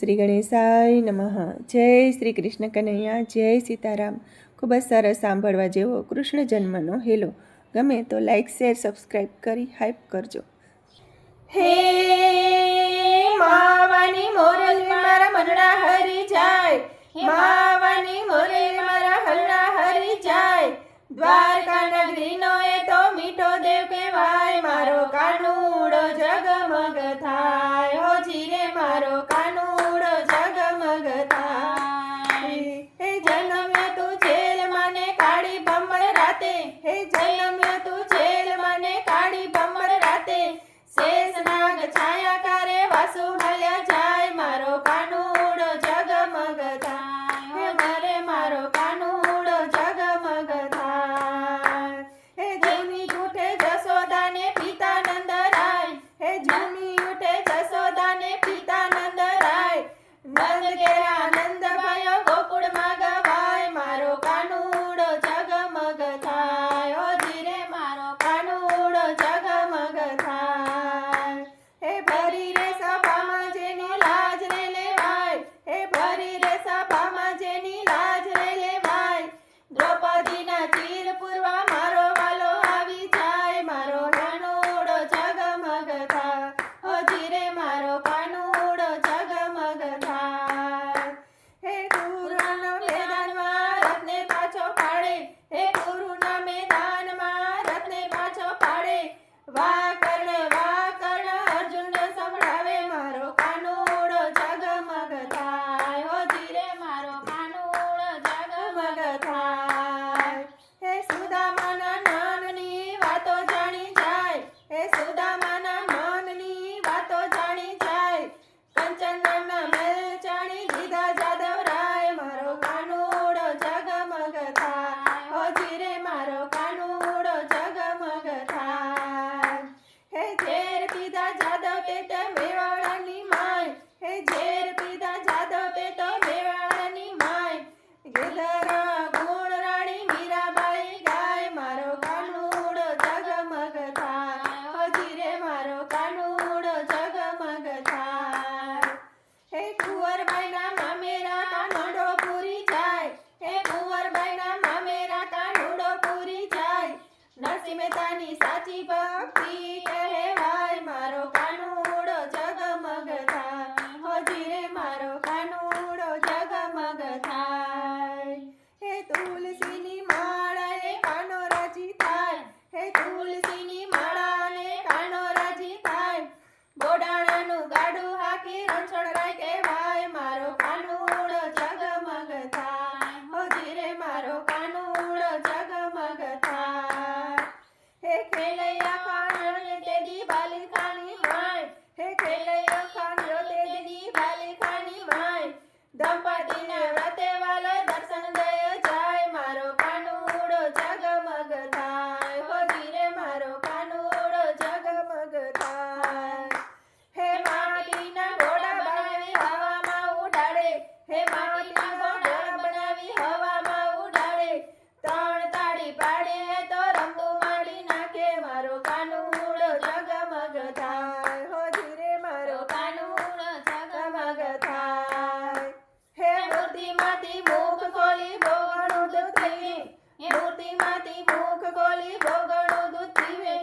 શ્રી ગણેશાય નમઃ. જય શ્રી કૃષ્ણ કનૈયા જય સીતારામ. ખૂબ જ સરસ સાંભળવા જેવો કૃષ્ણ જન્મનો હેલો. ગમે તો લાઈક શેર સબસ્ક્રાઈબ કરી હાઈપ કરજો. હે માવાની મોરલી મારા મનડા હરી જાય. માવાની મોરલી મારા હરડા હરી જાય. Dwarka નગરીનો Hey, Jonathan. Bye. પીવે એ મૂર્તિમાંથી મુખ ખોલી ભોગણું દૂધ પીવે.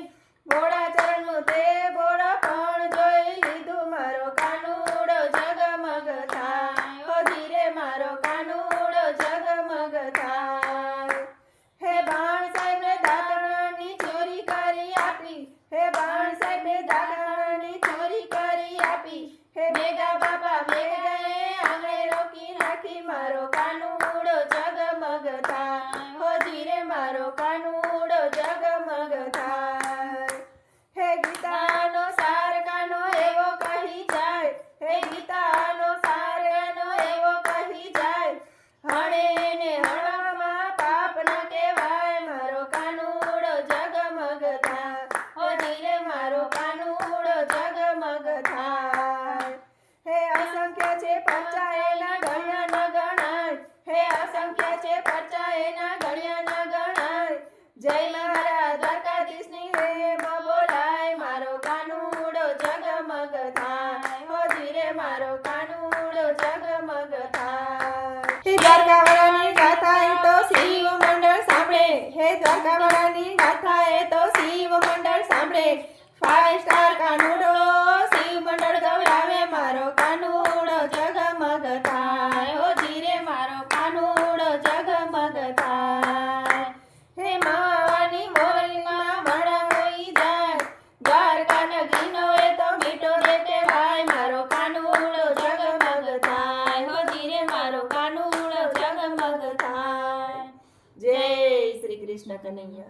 ભોળા ચરણનું તે ભોળા પણ જોઈ લીધું. મારો કાનુડો જગમગ થાય. ધીરે મારો કાનુડો જગમગ થાય. હે બાણ સાહેબને દાતણાની ચોરી કરી આપી. હે બાણ સાહેબને દાતણાની ચોરી કરી આપી. હે મેઘા પરચાયેલા ઘડિયા ન ગણાય. હે અસંખ્ય છે પરચાયેલા ઘડિયા ન ગણાય. જય મહારાજ દ્વારકાધીશની રેમાં બોલાય મારો કાનુડો જગમગ ફાઈવ સ્ટાર કાનુડો 跟那一样